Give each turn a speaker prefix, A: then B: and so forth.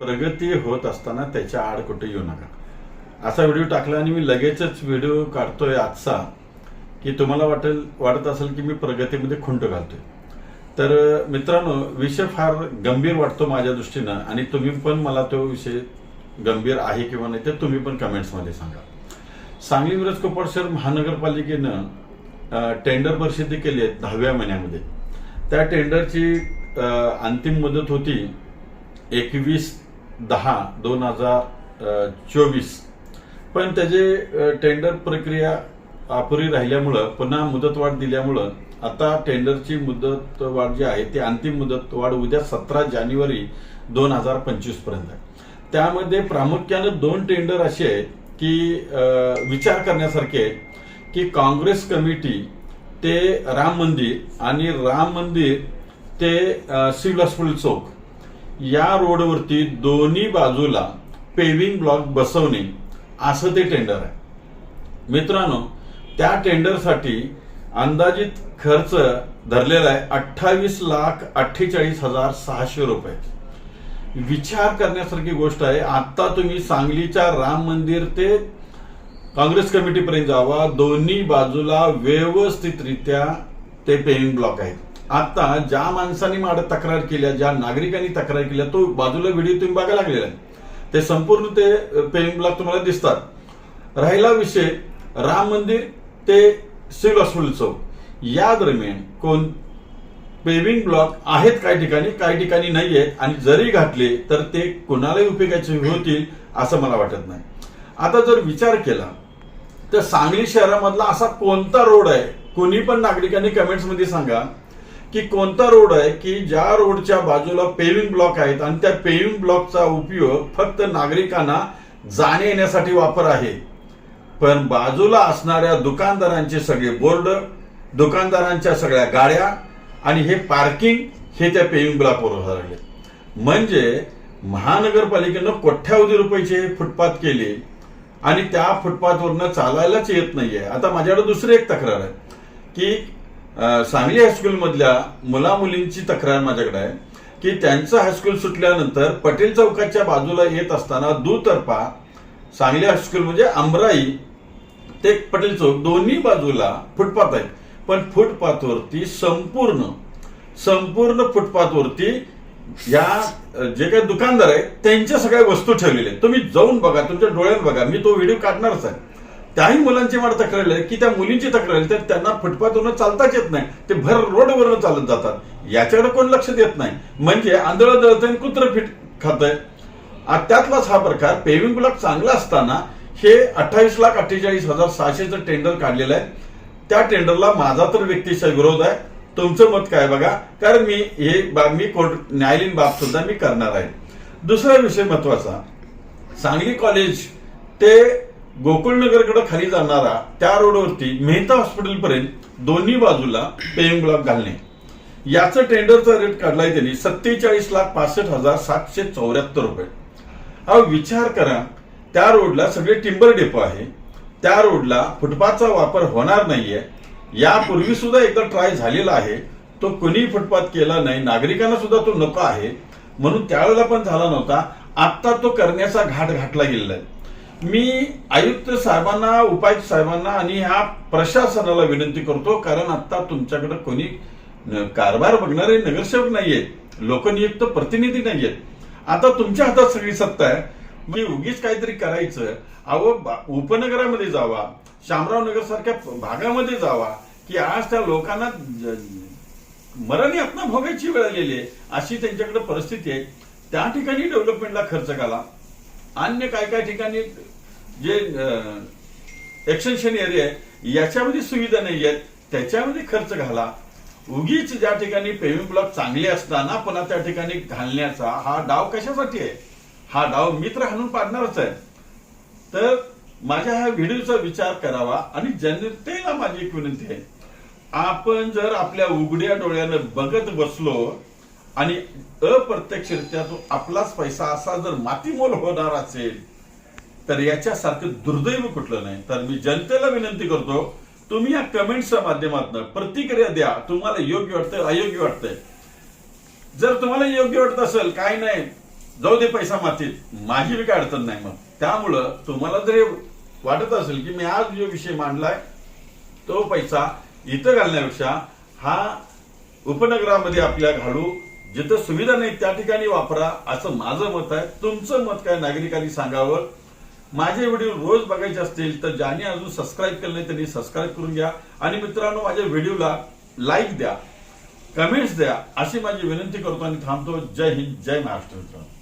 A: प्रगती होत असताना त्याच्या आड कुठे येऊ नका. असा व्हिडिओ टाकला आणि मी लगेचच व्हिडिओ काढतोय आजचा की तुम्हाला वाटेल वाटत असेल की मी प्रगतीमध्ये खुंट घालतोय. तर मित्रांनो विषय फार गंभीर वाटतो माझ्या दृष्टीनं आणि तुम्ही पण मला तो विषय गंभीर आहे किंवा नाही ते तुम्ही पण कमेंट्समध्ये सांगा. सांगली विरज कोपड शहर महानगरपालिकेनं टेंडर प्रसिद्धी केली आहे दहाव्या महिन्यामध्ये. त्या टेंडरची अंतिम मुदत होती एकवीस दहा दोन हजार चोवीस. पण त्याचे टेंडर प्रक्रिया अपुरी राहिल्यामुळं पुन्हा मुदतवाढ दिल्यामुळं आता टेंडरची मुदतवाढ जी आहे ती अंतिम मुदतवाढ उद्या सतरा जानेवारी दोन हजार पंचवीसपर्यंत आहे. त्यामध्ये प्रामुख्यानं दोन टेंडर असे आहेत की विचार करण्यासारखे आहेत की काँग्रेस कमिटी ते राम मंदिर आणि राम मंदिर ते सिव्हिल हॉस्पिटल चौक. या रोडवरती दोन्ही बाजूला पेविंग ब्लॉक बसवणे असं ते टेंडर आहे. मित्रांनो त्या टेंडरसाठी अंदाजित खर्च धरलेला आहे अठ्ठावीस लाख अठ्ठेचाळीस हजार सहाशे रुपये. विचार करण्यासारखी गोष्ट आहे. आता तुम्ही सांगलीच्या राम मंदिर ते काँग्रेस कमिटीपर्यंत जावा. दोन्ही बाजूला व्यवस्थितरित्या ते पेविंग ब्लॉक आहेत. आता ज्या माणसांनी माड तक्रार केल्या ज्या नागरिकांनी तक्रार केल्या तो बाजूला व्हिडिओ तुम्ही बघायला लागलेला आहे. ते संपूर्ण ते पेविंग ब्लॉक तुम्हाला दिसतात. राहिला विषय राम मंदिर ते सिव्हिल हॉस्पिटल चौक. या दरम्यान कोण? पेविंग ब्लॉक आहेत काही ठिकाणी काही ठिकाणी नाही आहेत आणि जरी घातले तर ते कोणालाही उपयोगाचे होतील असं मला वाटत नाही. आता जर विचार केला तर सांगली शहरामधला असा कोणता रोड आहे? कोणी पण नागरिकांनी कमेंट्समध्ये सांगा. की कोणता रोड आहे की ज्या रोडच्या बाजूला पेविंग ब्लॉक आहेत आणि त्या पेविंग ब्लॉकचा उपयोग फक्त नागरिकांना जाणे येण्यासाठी वापर आहे. पण बाजूला असणाऱ्या दुकानदारांचे सगळे बोर्ड दुकानदारांच्या सगळ्या गाड्या आणि हे पार्किंग हे त्या पेविंग ब्लॉकवर व्हायला म्हणजे महानगरपालिकेनं कोट्यावधी रुपयाचे फुटपाथ केले आणि त्या फुटपाथवरनं चालायलाच येत नाहीये. आता माझ्याकडे दुसरी एक तक्रार आहे की सांगली हायस्कूलमधल्या मुला मुलींची तक्रार माझ्याकडे आहे की त्यांचं हायस्कूल सुटल्यानंतर पटेल चौकाच्या बाजूला येत असताना दुतर्फा सांगली हायस्कूल म्हणजे अमराई ते पटेल चौक दोन्ही बाजूला फुटपाथ आहे पण फुटपाथवरती संपूर्ण संपूर्ण फुटपाथवरती या जे काही दुकानदार आहेत त्यांच्या सगळ्या वस्तू ठेवलेल्या आहेत. तुम्ही जाऊन बघा तुमच्या डोळ्यात बघा मी तो व्हिडिओ काढणारच आहे. त्याही मुलांची मला तक्रार आहे की त्या मुलींची तक्रार आहे तर त्यांना फुटपाथवरून चालताच येत नाही. ते भर रोडवरून चालत जातात. याच्याकडे कोण लक्ष देत नाही. म्हणजे आंधळ दळतंय कुत्र फिट खातंय. आ, त्यातलाच हा प्रकार पेविंग ब्लॉक चांगला असताना हे अठ्ठावीस लाख अठ्ठेचाळीस हजार सहाशेचं टेंडर काढलेलं आहे. त्या टेंडरला माझा तर व्यक्तीचा विरोध आहे. तुमचं मत काय बघा? कारण मी हे मी कोर्ट न्यायालयीन बाब सुद्धा मी करणार आहे. दुसरा विषय महत्त्वाचा सांगली कॉलेज ते गोकुळनगरकडे खाली जाणारा त्या रोडवरती मेहता हॉस्पिटलपर्यंत दोन्ही बाजूला पेईंग ब्लॉक घालणे. याचं टेंडरचा रेट काढलाय त्यांनी सत्तेचाळीस लाख पासष्ट हजार सातशे चौऱ्याहत्तर रुपये. हा विचार करा त्या रोडला सगळे टिंबर डेपो आहे. त्या रोडला फुटपाथचा वापर होणार नाहीये. यापूर्वी सुद्धा एकदा ट्राय झालेला आहे. तो कुणी फुटपाथ केला नाही. नागरिकांना सुद्धा तो नको आहे. म्हणून त्यावेळेला पण झाला नव्हता. आता तो करण्याचा घाट घातला गेलेला आहे. मी आयुक्त साहेबांना उपायुक्त साहेबांना आणि ह्या प्रशासनाला विनंती करतो कारण आता तुमच्याकडे कोणी कारभार बघणारे नगरसेवक नाहीयेत लोकनियुक्त प्रतिनिधी नाहीयेत. आता तुमच्या हातात सगळी सत्ता आहे. मी उगीच काहीतरी करायचं. अहो बा- उपनगरामध्ये जावा शामराव नगर सारख्या भागामध्ये जावा की आज त्या लोकांना ज- मरण यातना भोगायची वेळ आलेली आहे अशी त्यांच्याकडे परिस्थिती आहे. त्या ठिकाणी डेव्हलपमेंटला खर्च घाला. अन्य काय काय ठिकाणी जे एक्सटेन्शन एरिया आहे याच्यामध्ये सुविधा नाही आहेत त्याच्यामध्ये खर्च घाला. उगीच ज्या ठिकाणी पेव्हिंग ब्लॉक चांगले असताना पुन्हा त्या ठिकाणी घालण्याचा हा डाव कशासाठी आहे? हा डाव मित्र हाणून पाडणारच आहे. तर माझ्या ह्या व्हिडिओचा विचार करावा आणि जनतेला माझी एक विनंती आहे. आपण जर आपल्या उघड्या डोळ्यानं बघत बसलो आणि अप्रत्यक्षरित्या तो आपलाच पैसा असा जर मातीमोल होणार असेल तर याच्यासारखं दुर्दैव कुठलं नाही. तर मी जनतेला विनंती करतो तुम्ही या कमेंट्सच्या माध्यमातून प्रतिक्रिया द्या. तुम्हाला योग्य वाटतंय अयोग्य वाटतंय? जर तुम्हाला योग्य वाटत असेल काय नाही जाऊ दे पैसा मातीत. माझी बी काय अडचण नाही मग. त्यामुळं तुम्हाला जर वाटत असेल की मी आज जो विषय मांडलाय तो पैसा इथं घालण्यापेक्षा हा उपनगरामध्ये आपल्या घालू जिथं सुविधा नाही त्या ठिकाणी वापरा असं माझं मत आहे. तुमचं मत काय नागरिकांनी सांगावं? माझे व्हिडिओ रोज बघायचे असतील तर ज्यांनी अजून सबस्क्राईब केलं नाही त्यांनी सबस्क्राईब करून घ्या. आणि मित्रांनो माझ्या व्हिडिओला लाईक द्या कमेंट्स द्या अशी माझी विनंती करतो आणि थांबतो. जय हिंद जय महाराष्ट्र मित्रांनो.